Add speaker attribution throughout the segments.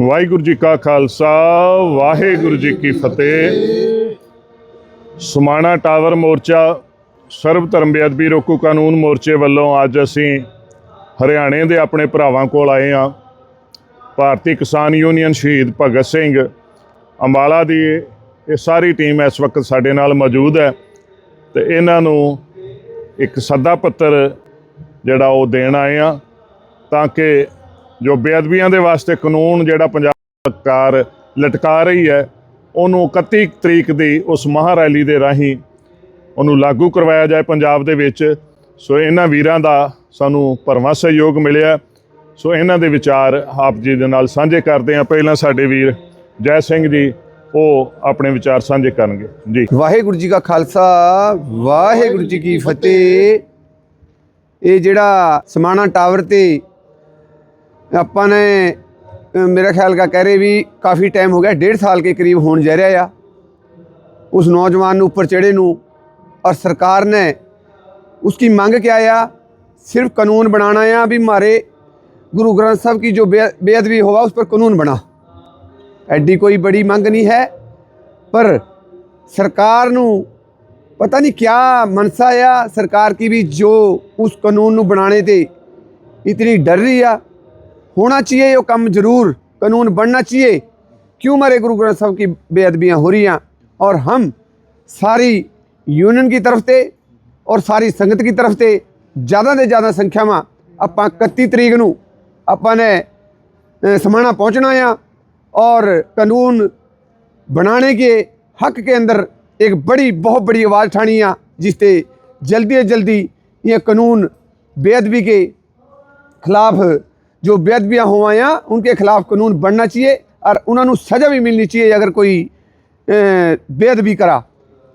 Speaker 1: ਵਾਹਿਗੁਰੂ ਜੀ ਕਾ ਖਾਲਸਾ, ਵਾਹਿਗੁਰੂ ਜੀ ਕੀ ਫਤਿਹ। ਸਮਾਣਾ ਟਾਵਰ ਮੋਰਚਾ, ਸਰਬ ਧਰਮ ਬੇਅਦਬੀ ਰੋਕੂ ਕਾਨੂੰਨ ਮੋਰਚੇ ਵੱਲੋਂ ਅੱਜ ਅਸੀਂ ਹਰਿਆਣੇ ਦੇ ਆਪਣੇ ਭਰਾਵਾਂ ਕੋਲ ਆਏ ਹਾਂ। ਭਾਰਤੀ ਕਿਸਾਨ ਯੂਨੀਅਨ ਸ਼ਹੀਦ ਭਗਤ ਸਿੰਘ ਅੰਬਾਲਾ ਦੀ ਇਹ ਸਾਰੀ ਟੀਮ ਇਸ ਵਕਤ ਸਾਡੇ ਨਾਲ ਮੌਜੂਦ ਹੈ ਤੇ ਇਹਨਾਂ ਨੂੰ ਇੱਕ ਸੱਦਾ ਪੱਤਰ ਜਿਹੜਾ ਉਹ ਦੇਣ ਆਏ ਆ ਤਾਂ ਕਿ ਜੋ ਬੇਅਦਬੀਆਂ ਦੇ ਵਾਸਤੇ ਕਾਨੂੰਨ ਜਿਹੜਾ ਪੰਜਾਬ ਸਰਕਾਰ ਲਟਕਾ ਰਹੀ ਹੈ, ਉਹਨੂੰ 31 ਤਰੀਕ ਦੀ ਉਸ ਮਹਾ ਰੈਲੀ ਦੇ ਰਾਹੀਂ ਉਹਨੂੰ ਲਾਗੂ ਕਰਵਾਇਆ ਜਾਏ ਪੰਜਾਬ ਦੇ ਵਿੱਚ। ਸੋ ਇਹਨਾਂ ਵੀਰਾਂ ਦਾ ਸਾਨੂੰ ਭਰਵਾਂ ਸਹਿਯੋਗ ਮਿਲਿਆ। ਸੋ ਇਹਨਾਂ ਦੇ ਵਿਚਾਰ ਆਪ ਜੀ ਦੇ ਨਾਲ ਸਾਂਝੇ ਕਰਦੇ ਹਾਂ। ਪਹਿਲਾਂ ਸਾਡੇ ਵੀਰ ਜੈ ਸਿੰਘ ਜੀ, ਉਹ ਆਪਣੇ ਵਿਚਾਰ ਸਾਂਝੇ ਕਰਨਗੇ। ਜੀ।
Speaker 2: ਵਾਹਿਗੁਰੂ ਜੀ ਕਾ ਖਾਲਸਾ, ਵਾਹਿਗੁਰੂ ਜੀ ਕੀ ਫਤਿਹ। ਇਹ ਜਿਹੜਾ ਸਮਾਣਾ ਟਾਵਰ ਤੇ ਆਪਾਂ ਨੇ ਅ, ਮੇਰਾ ਖਿਆਲ ਕਾ ਕਹਿ ਰਹੇ ਵੀ ਕਾਫੀ ਟਾਈਮ ਹੋ ਗਿਆ ਡੇਢ ਸਾਲ ਕੇ ਕਰੀਬ ਹੋਣ ਜਾ ਰਿਹਾ ਆ ਉਸ ਨੌਜਵਾਨ ਨੂੰ ਉੱਪਰ ਚੜੇ ਨੂੰ और सरकार ने उसकी मांग क्या आया सिर्फ कानून बनाना या भी हमारे गुरु ग्रंथ साहब की जो बे- बेअदबी होगा उस पर कानून बना ਐਡੀ ਕੋਈ ਬੜੀ ਮੰਗ ਨਹੀਂ ਹੈ ਪਰ ਸਰਕਾਰ ਨੂੰ ਪਤਾ ਨਹੀਂ ਕਿਆ ਮਨਸਾ ਆ ਸਰਕਾਰ ਕੀ ਵੀ ਜੋ ਉਸ ਕਾਨੂੰਨ ਨੂੰ ਬਣਾਣੇ ਤੇ इतनी डर रही है होना चाहिए ये काम जरूर कानून बनना चाहिए क्यों हमारे गुरु ग्रंथ साहब की बेअदबियाँ हो रही हैं और हम सारी यूनियन की तरफ से और ਸਾਰੀ ਸੰਗਤ ਦੀ ਤਰਫ ਤੇ ਜ਼ਿਆਦਾ ਤੋਂ ਜ਼ਿਆਦਾ ਸੰਖਿਆ ਮਾ ਆਪਾਂ 31 ਤਰੀਕ ਨੂੰ ਆਪਾਂ ਨੇ अ, समाना पहुंचना है और कानून बनाने के हक के अंदर एक बड़ी बहुत बड़ी आवाज़ उठानी है जिससे जल्दी से जल्दी ये कानून बेअदबी के ਜੋ ਬੇਅਦਬੀਆਂ ਹੋਵਾਂ ਉਨਕੇ ਖਿਲਾਫ ਕਾਨੂੰਨ ਬਣਨਾ ਚਾਹੀਏ ਔਰ ਉਹਨਾਂ ਨੂੰ ਸਜ਼ਾ ਵੀ ਮਿਲਣੀ ਚਾਹੀਏ ਅਗਰ ਕੋਈ ਬੇਅਦਬੀ ਕਰਾ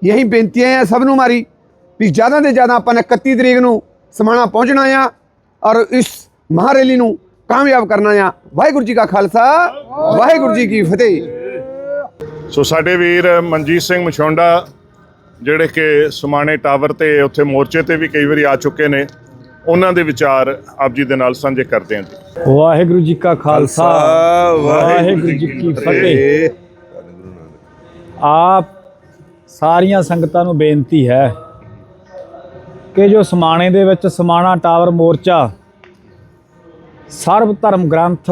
Speaker 2: ਇਹੀ ਬੇਨਤੀਆਂ ਹੈ ਸਭ ਨੂੰ ਮਾਰੀ ਵੀ ਜ਼ਿਆਦਾ ਤੋਂ ਜ਼ਿਆਦਾ ਆਪਾਂ ਨੇ 31 ਤਰੀਕ ਨੂੰ ਸਮਾਣਾ ਪਹੁੰਚਣਾ ਆ ਔਰ ਇਸ ਮਹਾਰੈਲੀ ਨੂੰ ਕਾਮਯਾਬ ਕਰਨਾ ਆ ਵਾਹਿਗੁਰੂ ਜੀ ਕਾ ਖਾਲਸਾ ਵਾਹਿਗੁਰੂ ਜੀ ਕੀ ਫਤਿਹ
Speaker 1: ਸੋ ਸਾਡੇ ਵੀਰ ਮਨਜੀਤ ਸਿੰਘ ਮਛੋਂਡਾ ਜਿਹੜੇ ਕਿ ਸਮਾਣੇ ਟਾਵਰ ਤੇ ਉੱਥੇ ਮੋਰਚੇ ਤੇ ਵੀ ਕਈ ਵਾਰੀ ਆ ਚੁੱਕੇ ਨੇ ਉਹਨਾਂ ਦੇ ਵਿਚਾਰ ਆਪ ਜੀ ਦੇ ਨਾਲ ਸਾਂਝੇ ਕਰਦੇ ਹਾਂ ਜੀ।
Speaker 3: ਵਾਹਿਗੁਰੂ ਜੀ ਕਾ ਖਾਲਸਾ ਵਾਹਿਗੁਰੂ ਜੀ ਕੀ ਫਤਿਹ। ਆਪ ਸਾਰੀਆਂ ਸੰਗਤਾਂ ਨੂੰ ਬੇਨਤੀ ਹੈ ਕਿ ਜੋ ਸਮਾਣੇ ਦੇ ਵਿੱਚ ਸਮਾਣਾ ਟਾਵਰ ਮੋਰਚਾ ਸਰਬ ਧਰਮ ਗ੍ਰੰਥ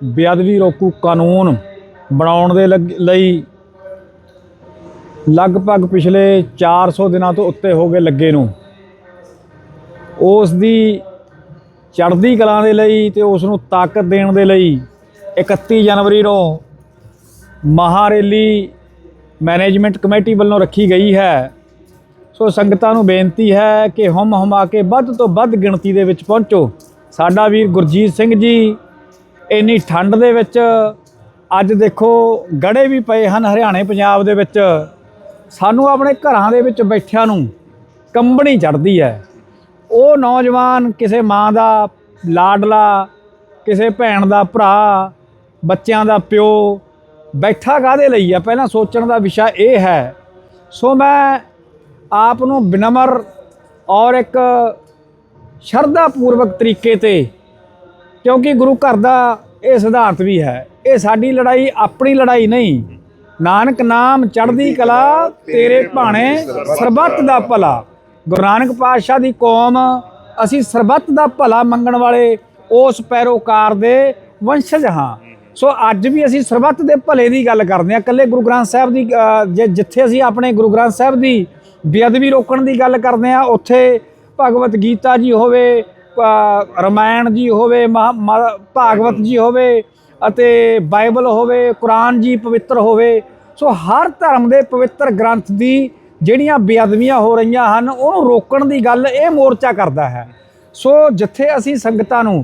Speaker 3: ਬੇਅਦਬੀ ਰੋਕੂ ਕਾਨੂੰਨ ਬਣਾਉਣ ਦੇ ਲੱਗ- ਲਈ ਲਗਭਗ ਪਿਛਲੇ 400 ਦਿਨਾਂ ਤੋਂ ਉੱਤੇ ਹੋ ਗਏ ਲੱਗੇ ਨੂੰ। ਉਸ ਦੀ ਚੜ੍ਹਦੀ ਕਲਾ ਦੇ ਲਈ ਤੇ ਉਸ ਨੂੰ ਤਾਕਤ ਦੇਣ ਦੇ ਲਈ 31 ਜਨਵਰੀ ਨੂੰ ਮਹਾਰੇਲੀ ਮੈਨੇਜਮੈਂਟ ਕਮੇਟੀ ਵੱਲੋਂ ਰੱਖੀ ਗਈ ਹੈ। ਸੋ ਸੰਗਤਾਂ ਨੂੰ ਬੇਨਤੀ ਹੈ ਕਿ ਹਮ ਹਮਾ ਕੇ ਵੱਧ ਤੋਂ ਵੱਧ ਗਿਣਤੀ ਦੇ ਵਿੱਚ ਪਹੁੰਚੋ। ਸਾਡਾ ਵੀਰ ਗੁਰਜੀਤ ਸਿੰਘ ਜੀ, ਇੰਨੀ ਠੰਡ ਦੇ ਵਿੱਚ ਅੱਜ ਦੇਖੋ ਗੜੇ ਵੀ ਪਏ ਹਨ ਹਰਿਆਣੇ ਪੰਜਾਬ ਦੇ ਵਿੱਚ। ਸਾਨੂੰ ਆਪਣੇ ਘਰਾਂ ਦੇ ਵਿੱਚ ਬੈਠਿਆਂ ਨੂੰ ਕੰਬਣੀ ਚੜਦੀ ਹੈ। ਉਹ ਨੌਜਵਾਨ ਕਿਸੇ ਮਾਂ ਦਾ ਲਾਡਲਾ, ਕਿਸੇ ਭੈਣ ਦਾ ਭਰਾ, ਬੱਚਿਆਂ ਦਾ ਪਿਓ ਬੈਠਾ ਕਾਹਦੇ ਲਈ ਆ? ਪਹਿਲਾਂ ਸੋਚਣ ਦਾ ਵਿਸ਼ਾ ਇਹ ਹੈ। ਸੋ ਮੈਂ ਆਪ ਨੂੰ ਬਿਨਮਰ ਔਰ ਇੱਕ ਸ਼ਰਧਾ ਪੂਰਵਕ ਤਰੀਕੇ ਤੇ, ਕਿਉਂਕਿ ਗੁਰੂ ਘਰ ਦਾ ਇਹ ਸਿਧਾਂਤ ਵੀ ਹੈ, ਇਹ ਸਾਡੀ ਲੜਾਈ ਆਪਣੀ ਲੜਾਈ ਨਹੀਂ। ਨਾਨਕ ਨਾਮ ਚੜ੍ਹਦੀ ਕਲਾ, ਤੇਰੇ ਭਾਣੇ ਸਰਬੱਤ ਦਾ ਭਲਾ। ਗੁਰੂ ਨਾਨਕ ਪਾਤਸ਼ਾਹ ਦੀ ਕੌਮ, ਅਸੀਂ ਸਰਬੱਤ ਦਾ ਭਲਾ ਮੰਗਣ ਵਾਲੇ ਉਸ ਪੈਰੋਕਾਰ ਦੇ ਵੰਸ਼ਜ ਹਾਂ। ਸੋ ਅੱਜ ਵੀ ਅਸੀਂ ਸਰਬੱਤ ਦੇ ਭਲੇ ਦੀ ਗੱਲ ਕਰਦੇ ਹਾਂ। ਇਕੱਲੇ ਗੁਰੂ ਗ੍ਰੰਥ ਸਾਹਿਬ ਦੀ ਜੇ ਜਿੱਥੇ ਅਸੀਂ ਆਪਣੇ ਗੁਰੂ ਗ੍ਰੰਥ ਸਾਹਿਬ ਦੀ ਬੇਅਦਬੀ ਰੋਕਣ ਦੀ ਗੱਲ ਕਰਦੇ ਹਾਂ, ਉੱਥੇ ਭਗਵਤ ਗੀਤਾ ਜੀ ਹੋਵੇ ਰਮਾਇਣ ਜੀ ਹੋਵੇ, ਮਹਾ- ਮਾ- ਭਾਗਵਤ ਜੀ ਹੋਵੇ ਅਤੇ ਬਾਈਬਲ ਹੋਵੇ, ਕੁਰਾਨ ਜੀ ਪਵਿੱਤਰ ਹੋਵੇ। ਸੋ ਹਰ ਧਰਮ ਦੇ ਪਵਿੱਤਰ ਗ੍ਰੰਥ ਦੀ ਜਿਹੜੀਆਂ ਬੇਅਦਬੀਆਂ ਹੋ ਰਹੀਆਂ ਹਨ ਉਹਨੂੰ ਰੋਕਣ ਦੀ ਗੱਲ ਇਹ ਮੋਰਚਾ ਕਰਦਾ ਹੈ ਸੋ ਜਿੱਥੇ ਅਸੀਂ ਸੰਗਤਾਂ ਨੂੰ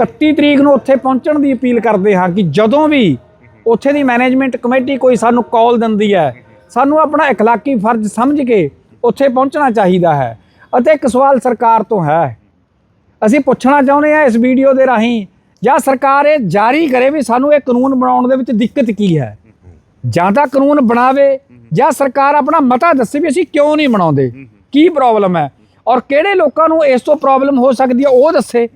Speaker 3: 31 ਤਰੀਕ ਨੂੰ ਉੱਥੇ ਪਹੁੰਚਣ ਦੀ ਅਪੀਲ ਕਰਦੇ ਹਾਂ ਕਿ ਜਦੋਂ ਵੀ ਉੱਥੇ ਦੀ ਮੈਨੇਜਮੈਂਟ ਕਮੇਟੀ ਕੋਈ ਸਾਨੂੰ ਕਾਲ ਦਿੰਦੀ ਹੈ ਸਾਨੂੰ ਆਪਣਾ اخلاقی ਫਰਜ਼ ਸਮਝ ਕੇ ਉੱਥੇ ਪਹੁੰਚਣਾ ਚਾਹੀਦਾ ਹੈ ਅਤੇ ਇੱਕ ਸਵਾਲ ਸਰਕਾਰ ਤੋਂ ਹੈ ਅਸੀਂ ਪੁੱਛਣਾ ਚਾਹੁੰਦੇ ਹਾਂ ਇਸ ਵੀਡੀਓ ਦੇ ਰਾਹੀਂ ਜਾਂ ਸਰਕਾਰ ਇਹ ਜਾਰੀ ਕਰੇ ਵੀ ਸਾਨੂੰ ਇਹ ਕਾਨੂੰਨ ਬਣਾਉਣ ਦੇ ਵਿੱਚ ਦਿੱਕਤ ਕੀ ਹੈ ਜਾਂ ਤਾਂ ਕਾਨੂੰਨ ਬਣਾਵੇ ਜਾਂ ਸਰਕਾਰ ਆਪਣਾ ਮਤਾ ਦੱਸੇ ਵੀ ਅਸੀਂ ਕਿਉਂ ਨਹੀਂ ਬਣਾਉਂਦੇ ਕੀ ਪ੍ਰੋਬਲਮ ਹੈ? ਔਰ ਕਿਹੜੇ ਲੋਕਾਂ ਨੂੰ ਇਸ ਤੋਂ ਪ੍ਰੋਬਲਮ ਹੋ ਸਕਦੀ ਹੈ ਉਹ ਦੱਸੇ?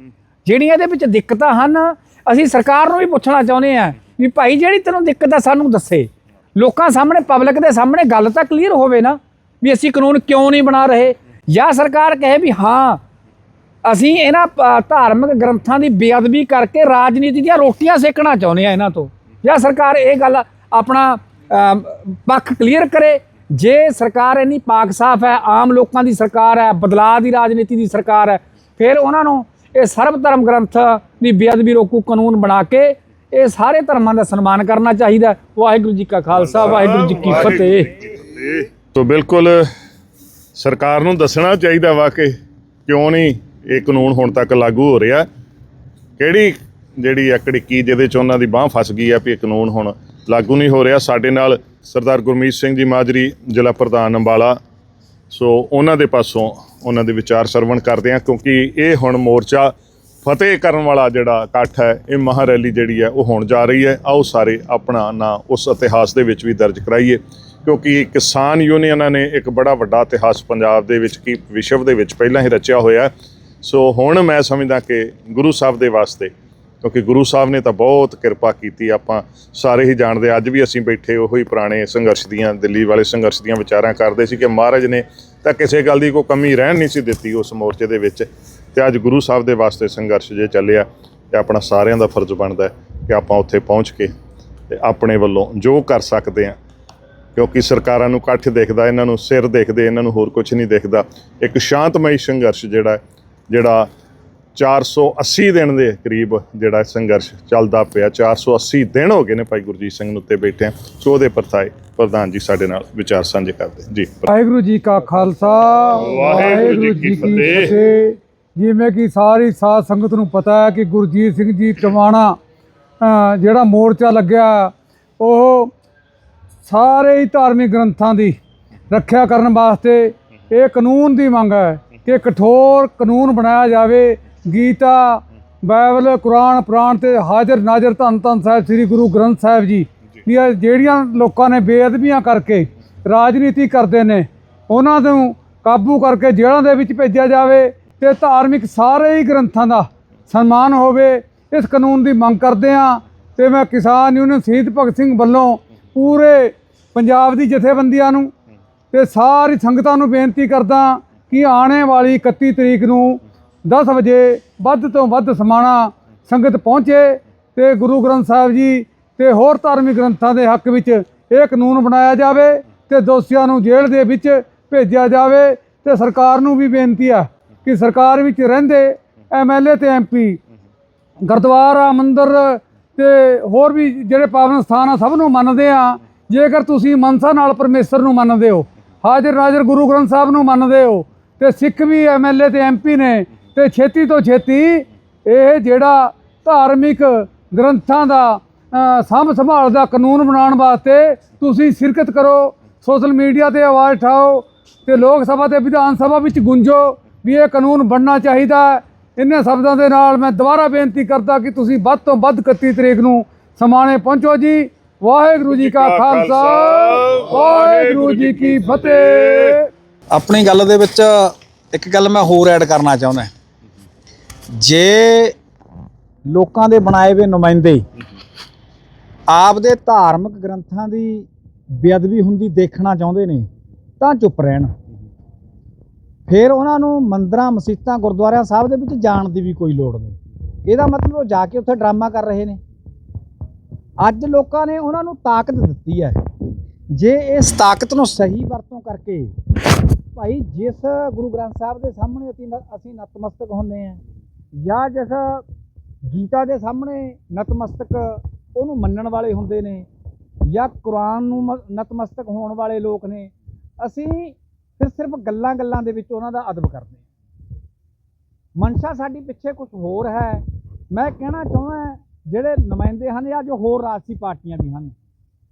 Speaker 3: ਜਿਹੜੀਆਂ ਇਹਦੇ ਵਿੱਚ ਦਿੱਕਤਾਂ ਹਨ ਅਸੀਂ ਸਰਕਾਰ ਨੂੰ ਵੀ ਪੁੱਛਣਾ ਚਾਹੁੰਦੇ ਹਾਂ ਵੀ ਭਾਈ ਜਿਹੜੀ ਤੈਨੂੰ ਦਿੱਕਤ ਆ ਸਾਨੂੰ ਦੱਸੇ। ਲੋਕਾਂ ਸਾਹਮਣੇ ਪਬਲਿਕ ਦੇ ਸਾਹਮਣੇ ਗੱਲ ਤਾਂ ਕਲੀਅਰ ਹੋਵੇ ਨਾ ਵੀ ਅਸੀਂ ਕਾਨੂੰਨ ਕਿਉਂ ਨਹੀਂ ਬਣਾ ਰਹੇ? ਜਾਂ ਸਰਕਾਰ ਕਹੇ ਵੀ ਹਾਂ ਅਸੀਂ ਇਹਨਾਂ ਧਾਰਮਿਕ ਗ੍ਰੰਥਾਂ ਦੀ ਬੇਅਦਬੀ ਕਰਕੇ ਰਾਜਨੀਤੀ ਦੀਆਂ ਰੋਟੀਆਂ ਸੇਕਣਾ ਚਾਹੁੰਦੇ ਆ ਇਹਨਾਂ ਤੋਂ। ਜਾਂ ਸਰਕਾਰ ਇਹ ਗੱਲ ਆਪਣਾ ਪੱਖ ਕਲੀਅਰ ਕਰੇ। ਜੇ ਸਰਕਾਰ ਇੰਨੀ ਪਾਕ ਸਾਫ਼ ਹੈ ਆਮ ਲੋਕਾਂ ਦੀ ਸਰਕਾਰ ਹੈ ਬਦਲਾਅ ਦੀ ਰਾਜਨੀਤੀ ਦੀ ਸਰਕਾਰ ਹੈ ਫਿਰ ਉਹਨਾਂ ਨੂੰ ਇਹ ਸਰਬ ਧਰਮ ਗ੍ਰੰਥ ਦੀ ਬੇਅਦਬੀ ਰੋਕੂ ਕਾਨੂੰਨ ਬਣਾ ਕੇ ਇਹ ਸਾਰੇ ਧਰਮਾਂ ਦਾ ਸਨਮਾਨ ਕਰਨਾ ਚਾਹੀਦਾ। ਵਾਹਿਗੁਰੂ ਜੀ ਕਾ ਖਾਲਸਾ ਵਾਹਿਗੁਰੂ ਜੀ ਕੀ ਫਤਿਹ।
Speaker 1: ਤੋ ਬਿਲਕੁਲ ਸਰਕਾਰ ਨੂੰ ਦੱਸਣਾ ਚਾਹੀਦਾ ਵਾ ਕਿ ਕਿਉਂ ਨਹੀਂ ਇਹ ਕਾਨੂੰਨ ਹੁਣ ਤੱਕ ਲਾਗੂ ਹੋ ਰਿਹਾ। ਕਿਹੜੀ ਜਿਹੜੀ ਅਕੜਿੱਕੀ ਜਿਹਦੇ ਚ ਉਹਨਾਂ ਦੀ ਬਾਹ ਫਸ ਗਈ ਆ ਵੀ ਇਹ ਕਾਨੂੰਨ ਹੁਣ ਲਾਗੂ ਨਹੀਂ ਹੋ ਰਿਹਾ। ਸਾਡੇ ਨਾਲ ਸਰਦਾਰ ਗੁਰਮੀਤ ਸਿੰਘ ਜੀ ਮਾਜਰੀ, ਜ਼ਿਲ੍ਹਾ ਪ੍ਰਧਾਨ ਅੰਬਾਲਾ। ਸੋ ਉਹਨਾਂ ਦੇ ਪਾਸੋਂ ਉਹਨਾਂ ਦੇ ਵਿਚਾਰ ਸਰਵਣ ਕਰਦੇ ਆ ਕਿਉਂਕਿ ਇਹ ਹੁਣ ਮੋਰਚਾ ਫਤਿਹ ਕਰਨ ਵਾਲਾ ਜਿਹੜਾ ਇਕੱਠ ਹੈ, ਇਹ ਮਹਾਂ ਰੈਲੀ ਜਿਹੜੀ ਹੈ, ਉਹ ਹੋਣ ਜਾ ਰਹੀ ਹੈ। ਆਓ ਸਾਰੇ ਆਪਣਾ ਨਾਂ ਉਸ ਇਤਿਹਾਸ ਦੇ ਵਿੱਚ ਵੀ ਦਰਜ ਕਰਾਈਏ, ਕਿਉਂਕਿ ਕਿਸਾਨ ਯੂਨੀਅਨਾਂ ਨੇ ਇੱਕ ਬੜਾ ਵੱਡਾ ਇਤਿਹਾਸ ਪੰਜਾਬ ਦੇ ਵਿੱਚ ਕੀ ਵਿਸ਼ਵ ਦੇ ਵਿੱਚ ਪਹਿਲਾਂ ਹੀ ਰਚਿਆ ਹੋਇਆ ਸੋ ਹੁਣ ਮੈਂ ਸਮਝਦਾ ਕਿ ਗੁਰੂ ਸਾਹਿਬ ਦੇ ਵਾਸਤੇ ਕਿਉਂਕਿ ਗੁਰੂ ਸਾਹਿਬ ਨੇ ਤਾਂ ਬਹੁਤ ਕਿਰਪਾ ਕੀਤੀ, ਆਪਾਂ ਸਾਰੇ ਹੀ ਜਾਣਦੇ ਅੱਜ ਵੀ ਅਸੀਂ ਬੈਠੇ ਉਹੀ ਪੁਰਾਣੇ ਸੰਘਰਸ਼ ਦੀਆਂ, ਦਿੱਲੀ ਵਾਲੇ ਸੰਘਰਸ਼ ਦੀਆਂ ਵਿਚਾਰਾਂ ਕਰਦੇ ਸੀ ਕਿ ਮਹਾਰਾਜ ਨੇ ਤਾਂ ਕਿਸੇ ਗੱਲ ਦੀ ਕੋਈ ਕਮੀ ਰਹਿਣ ਨਹੀਂ ਸੀ ਦਿੱਤੀ ਉਸ ਮੋਰਚੇ ਦੇ ਵਿੱਚ ਤੇ ਅੱਜ ਗੁਰੂ ਸਾਹਿਬ ਦੇ ਵਾਸਤੇ ਸੰਘਰਸ਼ ਜੇ ਚੱਲਿਆ, ਤੇ ਆਪਣਾ ਸਾਰਿਆਂ ਦਾ ਫਰਜ਼ ਬਣਦਾ ਕਿ ਆਪਾਂ ਉੱਥੇ ਪਹੁੰਚ ਕੇ ਤੇ ਆਪਣੇ ਵੱਲੋਂ ਜੋ ਕਰ ਸਕਦੇ ਆ ਕਿਉਂਕਿ ਸਰਕਾਰਾਂ ਨੂੰ ਇਕੱਠ ਦੇਖਦਾ, ਇਹਨਾਂ ਨੂੰ ਸਿਰ ਦੇਖਦੇ, ਇਹਨਾਂ ਨੂੰ ਹੋਰ ਕੁਝ ਨਹੀਂ ਦੇਖਦਾ। ਇੱਕ ਸ਼ਾਂਤਮਈ ਸੰਘਰਸ਼ ਜਿਹੜਾ ਜਿਹੜਾ 480 ਦਿਨ ਦੇ ਕਰੀਬ ਜਿਹੜਾ ਸੰਘਰਸ਼ ਚੱਲਦਾ ਪਿਆ। 480 ਦਿਨ ਹੋ ਗਏ ਨੇ ਭਾਈ ਗੁਰਜੀਤ ਸਿੰਘ ਨੂੰ ਉੱਤੇ ਬੈਠੇ ਸੋ ਉਹਦੇ ਪਰਤਾਏ ਪ੍ਰਧਾਨ ਜੀ ਸਾਡੇ ਨਾਲ ਵਿਚਾਰ ਸਾਂਝੇ ਕਰਦੇ ਜੀ
Speaker 4: ਵਾਹਿਗੁਰੂ ਜੀ ਕਾ ਖਾਲਸਾ
Speaker 1: ਵਾਹਿਗੁਰੂ ਜੀ ਕੀ ਫਤਿਹ।
Speaker 4: ਜਿਵੇਂ ਕਿ ਸਾਰੀ ਸਾਧ ਸੰਗਤ ਨੂੰ ਪਤਾ ਹੈ ਕਿ ਗੁਰਜੀਤ ਸਿੰਘ ਜੀ ਟਵਾਣਾ ਜਿਹੜਾ ਮੋਰਚਾ ਲੱਗਿਆ ਉਹ ਸਾਰੇ ਹੀ ਧਾਰਮਿਕ ਗ੍ਰੰਥਾਂ ਦੀ ਰੱਖਿਆ ਕਰਨ ਵਾਸਤੇ ਇਹ ਕਾਨੂੰਨ ਦੀ ਮੰਗ ਹੈ ਕਿ ਕਠੋਰ ਕਾਨੂੰਨ ਬਣਾਇਆ ਜਾਵੇ। ਗੀਤਾ ਬਾਈਬਲ ਕੁਰਾਨ ਪੁਰਾਣ ਤੇ ਹਾਜ਼ਰ ਨਾਜ਼ਰ ਧੰਨ ਧੰਨ ਸਾਹਿਬ ਸ੍ਰੀ ਗੁਰੂ ਗ੍ਰੰਥ ਸਾਹਿਬ ਜੀ। ਦੀਆਂ ਜਿਹੜੀਆਂ ਲੋਕਾਂ ਨੇ ਬੇਅਦਬੀਆਂ ਕਰਕੇ ਰਾਜਨੀਤੀ ਕਰਦੇ ਨੇ ਉਹਨਾਂ ਨੂੰ ਕਾਬੂ ਕਰਕੇ ਜੇਲ੍ਹਾਂ ਦੇ ਵਿੱਚ ਭੇਜਿਆ ਜਾਵੇ ਤੇ ਧਾਰਮਿਕ ਸਾਰੇ ਹੀ ਗ੍ਰੰਥਾਂ ਦਾ ਸਨਮਾਨ ਹੋਵੇ ਇਸ ਕਾਨੂੰਨ ਦੀ ਮੰਗ ਕਰਦੇ ਹਾਂ ਤੇ ਮੈਂ ਕਿਸਾਨ ਯੂਨੀਅਨ ਸ਼ਹੀਦ ਭਗਤ ਸਿੰਘ ਵੱਲੋਂ ਪੂਰੇ ਪੰਜਾਬ ਦੀ ਜਥੇਬੰਦੀਆਂ ਨੂੰ ਤੇ ਸਾਰੀ ਸੰਗਤਾਂ ਨੂੰ ਬੇਨਤੀ ਕਰਦਾ ਕਿ ਆਉਣੇ ਵਾਲੀ 31 ਤਰੀਕ ਨੂੰ 10 ਵਜੇ ਵੱਧ ਤੋਂ ਵੱਧ ਸਮਾਣਾ ਸੰਗਤ ਪਹੁੰਚੇ ਤੇ ਗੁਰੂ ਗ੍ਰੰਥ ਸਾਹਿਬ ਜੀ ਤੇ ਹੋਰ ਧਾਰਮਿਕ ਗ੍ਰੰਥਾਂ ਦੇ ਹੱਕ ਵਿੱਚ ਇਹ ਕਾਨੂੰਨ ਬਣਾਇਆ ਜਾਵੇ ਤੇ ਦੋਸ਼ੀਆਂ ਨੂੰ ਜੇਲ੍ਹ ਦੇ ਵਿੱਚ ਭੇਜਿਆ ਜਾਵੇ ਤੇ ਸਰਕਾਰ ਨੂੰ ਵੀ ਬੇਨਤੀ ਆ ਕਿ ਸਰਕਾਰ ਵਿੱਚ ਰਹਿੰਦੇ ਐਮਐਲਏ ਤੇ ਐਮਪੀ ਗੁਰਦੁਆਰਾ, ਮੰਦਿਰ ਤੇ ਹੋਰ ਵੀ ਜਿਹੜੇ ਪਾਵਨ ਸਥਾਨ ਆ, ਸਭ ਨੂੰ ਮੰਨਦੇ ਆ। ਜੇਕਰ ਤੁਸੀਂ ਮਨਸਾ ਨਾਲ ਪਰਮੇਸ਼ਰ ਨੂੰ ਮੰਨਦੇ ਹੋ ਹਾਜ਼ਰ ਨਾਜ਼ਰ ਗੁਰੂ ਗ੍ਰੰਥ ਸਾਹਿਬ ਨੂੰ ਮੰਨਦੇ ਹੋ, ਤੇ ਸਿੱਖ ਵੀ ਐਮਐਲਏ ਤੇ ਐਮਪੀ ਨੇ ਤੇ ਛੇਤੀ ਤੋਂ ਛੇਤੀ ਇਹ ਜਿਹੜਾ ਧਾਰਮਿਕ ਗ੍ਰੰਥਾਂ ਦਾ ਸਾਂਭ ਸੰਭਾਲ ਦਾ ਕਾਨੂੰਨ ਬਣਾਉਣ ਵਾਸਤੇ ਤੁਸੀਂ ਸ਼ਿਰਕਤ ਕਰੋ ਸੋਸ਼ਲ ਮੀਡੀਆ ਤੇ ਆਵਾਜ਼ ਉਠਾਓ ਤੇ ਲੋਕ ਸਭਾ ਤੇ ਵਿਧਾਨ ਸਭਾ ਵਿੱਚ ਗੁੰਜੋ ਵੀ ਇਹ ਕਾਨੂੰਨ ਬਣਨਾ ਚਾਹੀਦਾ ਹੈ। ਇਹਨਾਂ ਸ਼ਬਦਾਂ ਦੇ ਨਾਲ ਮੈਂ ਦੁਬਾਰਾ ਬੇਨਤੀ ਕਰਦਾ ਕਿ ਤੁਸੀਂ ਵੱਧ ਤੋਂ ਵੱਧ 31 ਤਰੀਕ ਨੂੰ ਸਮਾਣੇ ਪਹੁੰਚੋ ਜੀ। ਵਾਹਿਗੁਰੂ ਜੀ ਕਾ ਖਾਲਸਾ ਵਾਹਿਗੁਰੂ ਜੀ ਕੀ ਫਤਿਹ।
Speaker 3: ਆਪਣੀ ਗੱਲ ਦੇ ਵਿੱਚ ਇੱਕ ਗੱਲ ਮੈਂ ਹੋਰ ਐਡ ਕਰਨਾ ਚਾਹੁੰਦਾ। ਜੇ ਲੋਕਾਂ ਦੇ ਬਣਾਏ ਹੋਏ ਨੁਮਾਇੰਦੇ ਆਪਦੇ ਧਾਰਮਿਕ ਗ੍ਰੰਥਾਂ ਦੀ ਬੇਅਦਬੀ ਹੁੰਦੀ ਦੇਖਣਾ ਚਾਹੁੰਦੇ ਨੇ, ਤਾਂ ਚੁੱਪ ਰਹਿਣ। ਫਿਰ ਉਹਨਾਂ ਨੂੰ ਮੰਦਰਾਂ ਮਸੀਤਾਂ ਗੁਰਦੁਆਰਿਆਂ ਸਾਹਿਬ ਦੇ ਵਿੱਚ ਜਾਣ ਦੀ ਵੀ ਕੋਈ ਲੋੜ ਨਹੀਂ। ਇਹਦਾ ਮਤਲਬ ਉਹ ਜਾ ਕੇ ਉੱਥੇ ਡਰਾਮਾ ਕਰ ਰਹੇ ਨੇ। ਅੱਜ ਲੋਕਾਂ ਨੇ ਉਹਨਾਂ ਨੂੰ ਤਾਕਤ ਦਿੱਤੀ ਹੈ। ਜੇ ਇਸ ਤਾਕਤ ਨੂੰ ਸਹੀ ਵਰਤੋਂ ਕਰਕੇ ਭਾਈ ਜਿਸ ਗੁਰੂ ਗ੍ਰੰਥ ਸਾਹਿਬ ਦੇ ਸਾਹਮਣੇ ਅਸੀਂ ਅਸੀਂ ਨਤਮਸਤਕ ਹੁੰਦੇ ਆ ਜਾਂ ਜਿਸ ਗੀਤਾ ਦੇ ਸਾਹਮਣੇ ਨਤਮਸਤਕ ਉਹਨੂੰ ਮੰਨਣ ਵਾਲੇ ਹੁੰਦੇ ਨੇ, ਜਾਂ ਕੁਰਾਨ ਨੂੰ ਮ- ਨਤਮਸਤਕ ਹੋਣ ਵਾਲੇ ਲੋਕ ਨੇ, ਅਸੀਂ ਫਿਰ ਸਿਰਫ ਗੱਲਾਂ ਗੱਲਾਂ ਦੇ ਵਿੱਚ ਉਹਨਾਂ ਦਾ ਅਦਬ ਕਰਦੇ ਹਾਂ। ਮਨਸ਼ਾ ਸਾਡੀ ਪਿੱਛੇ ਕੁਝ ਹੋਰ ਹੈ। ਮੈਂ ਕਹਿਣਾ ਚਾਹੁੰਦਾ ਜਿਹੜੇ ਨੁਮਾਇੰਦੇ ਹਨ ਜਾਂ ਜੋ ਹੋਰ ਰਾਜਸੀ ਪਾਰਟੀਆਂ ਵੀ ਹਨ,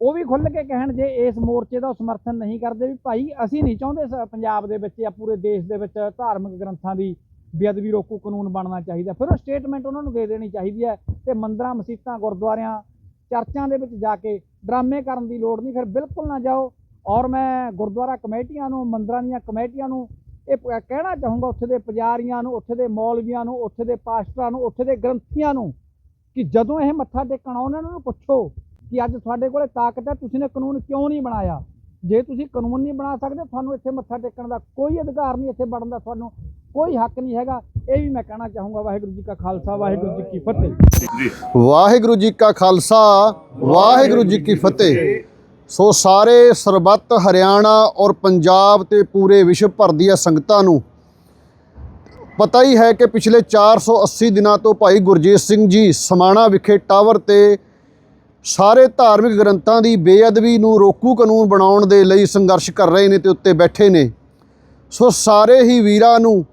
Speaker 3: ਉਹ ਵੀ ਖੁੱਲ੍ਹ ਕੇ ਕਹਿਣ ਜੇ ਇਸ ਮੋਰਚੇ ਦਾ ਉਹ ਸਮਰਥਨ ਨਹੀਂ ਕਰਦੇ ਵੀ ਭਾਈ ਅਸੀਂ ਨਹੀਂ ਚਾਹੁੰਦੇ ਸ- ਪੰਜਾਬ ਦੇ ਵਿੱਚ ਜਾਂ ਪੂਰੇ ਦੇਸ਼ ਦੇ ਵਿੱਚ ਧਾਰਮਿਕ ਗ੍ਰੰਥਾਂ ਦੀ ਬੇਅਦਬੀ ਰੋਕੂ ਕਾਨੂੰਨ ਬਣਨਾ ਚਾਹੀਦਾ। ਫਿਰ ਉਹ ਸਟੇਟਮੈਂਟ ਉਹਨਾਂ ਨੂੰ ਦੇ ਦੇਣੀ ਚਾਹੀਦੀ ਹੈ ਤੇ ਮੰਦਰਾਂ, ਮਸਜਿਦਾਂ, ਗੁਰਦੁਆਰਿਆਂ, ਚਰਚਾਂ ਦੇ ਵਿੱਚ ਜਾ ਕੇ ਡਰਾਮੇ ਕਰਨ ਦੀ ਲੋੜ ਨਹੀਂ। ਫਿਰ ਬਿਲਕੁਲ ਨਾ ਜਾਓ। ਔਰ ਮੈਂ ਗੁਰਦੁਆਰਾ ਕਮੇਟੀਆਂ ਨੂੰ, ਮੰਦਰਾਂ ਦੀਆਂ ਕਮੇਟੀਆਂ ਨੂੰ ਇਹ ਪ- ਕਹਿਣਾ ਚਾਹੂੰਗਾ ਉੱਥੇ ਦੇ ਪੁਜਾਰੀਆਂ ਨੂੰ, ਉੱਥੇ ਦੇ ਮੌਲਵੀਆਂ ਨੂੰ, ਉੱਥੇ ਦੇ ਪਾਸਟਰਾਂ ਨੂੰ, ਉੱਥੇ ਦੇ ਗ੍ਰੰਥੀਆਂ ਨੂੰ ਕਿ ਜਦੋਂ ਇਹ ਮੱਥਾ ਟੇਕਣ ਆਉਣ ਉਹਨਾਂ ਨੂੰ ਪੁੱਛੋ ਕਿ ਅੱਜ ਤੁਹਾਡੇ ਕੋਲੇ ਤਾਕਤ ਹੈ, ਤੁਸੀਂ ਨੇ ਕਾਨੂੰਨ ਕਿਉਂ ਨਹੀਂ ਬਣਾਇਆ? ਜੇ ਤੁਸੀਂ ਕਾਨੂੰਨ ਨਹੀਂ ਬਣਾ ਸਕਦੇ, ਤੁਹਾਨੂੰ ਇੱਥੇ ਮੱਥਾ ਟੇਕਣ ਦਾ ਕੋਈ ਅਧਿਕਾਰ ਨਹੀਂ, ਇੱਥੇ ਵੜਨ ਦਾ ਤੁਹਾਨੂੰ ਕੋਈ ਹੱਕ ਨਹੀਂ ਹੈਗਾ। ਇਹ ਵੀ ਮੈਂ ਕਹਿਣਾ ਚਾਹੂੰਗਾ ਵਾਹਿਗੁਰੂ ਜੀ ਕਾ ਖਾਲਸਾ ਵਾਹਿਗੁਰੂ ਜੀ ਕੀ ਫਤਿਹ।
Speaker 5: ਵਾਹਿਗੁਰੂ ਜੀ ਕਾ ਖਾਲਸਾ ਵਾਹਿਗੁਰੂ ਜੀ ਕੀ ਫਤਿਹ। ਸੋ ਸਾਰੇ ਸਰਬੱਤ ਹਰਿਆਣਾ ਔਰ ਪੰਜਾਬ ਤੇ ਪੂਰੇ ਵਿਸ਼ਵ ਭਰ ਦੀਆਂ ਸੰਗਤਾਂ ਨੂੰ ਪਤਾ ਹੀ ਹੈ ਕਿ ਪਿਛਲੇ 480 ਦਿਨਾਂ ਤੋਂ ਭਾਈ ਗੁਰਜੀਤ ਸਿੰਘ ਜੀ ਸਮਾਣਾ ਵਿਖੇ ਟਾਵਰ ਤੇ ਸਾਰੇ ਧਾਰਮਿਕ ਗ੍ਰੰਥਾਂ ਦੀ ਬੇਅਦਬੀ ਨੂੰ ਰੋਕੂ ਕਾਨੂੰਨ ਬਣਾਉਣ ਦੇ ਲਈ ਸੰਘਰਸ਼ ਕਰ ਰਹੇ ਨੇ ਤੇ ਉੱਤੇ ਬੈਠੇ ਨੇ। ਸੋ ਸਾਰੇ ਹੀ ਵੀਰਾਂ ਨੂੰ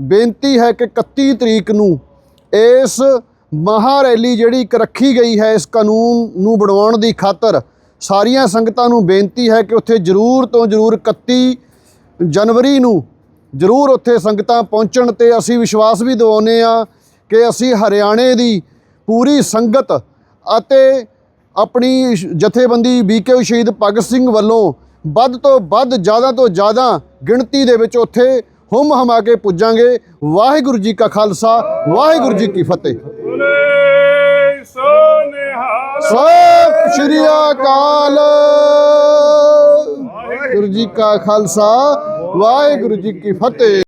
Speaker 5: ਬੇਨਤੀ ਹੈ ਕਿ 31 ਤਰੀਕ ਨੂੰ ਇਸ ਮਹਾ ਰੈਲੀ ਜਿਹੜੀ ਇੱਕ ਰੱਖੀ ਗਈ ਹੈ ਇਸ ਕਾਨੂੰਨ ਨੂੰ ਬਣਾਉਣ ਦੀ ਖਾਤਰ ਸਾਰੀਆਂ ਸੰਗਤਾਂ ਨੂੰ ਬੇਨਤੀ ਹੈ ਕਿ ਉੱਥੇ ਜ਼ਰੂਰ ਤੋਂ ਜ਼ਰੂਰ 31 ਜਨਵਰੀ ਨੂੰ ਜ਼ਰੂਰ ਉੱਥੇ ਸੰਗਤਾਂ ਪਹੁੰਚਣ ਤੇ ਅਸੀਂ ਵਿਸ਼ਵਾਸ ਵੀ ਦਿਵਾਉਂਦੇ ਆ ਕਿ ਅਸੀਂ ਹਰਿਆਣੇ ਦੀ ਪੂਰੀ ਸੰਗਤ ਅਤੇ ਆਪਣੀ ਸ਼- ਜਥੇਬੰਦੀ ਬੀਕੇ ਸ਼ਹੀਦ ਭਗਤ ਸਿੰਘ ਵੱਲੋਂ ਵੱਧ ਤੋਂ ਵੱਧ ਜ਼ਿਆਦਾ ਤੋਂ ਜ਼ਿਆਦਾ ਗਿਣਤੀ ਦੇ ਵਿੱਚ ਉੱਥੇ ਹੁਮ ਹਮਾ ਕੇ ਪੁੱਜਾਂਗੇ। ਵਾਹਿਗੁਰੂ ਜੀ ਕਾ ਖਾਲਸਾ, ਵਾਹਿਗੁਰੂ ਜੀ ਕੀ ਫਤਿਹ।
Speaker 1: ਬੋਲੇ
Speaker 5: ਸਤਿ ਸ਼੍ਰੀ ਅਕਾਲ। ਵਾਹਿਗੁਰੂ ਜੀ ਕਾ ਖਾਲਸਾ, ਵਾਹਿਗੁਰੂ ਜੀ ਕੀ ਫਤਿਹ।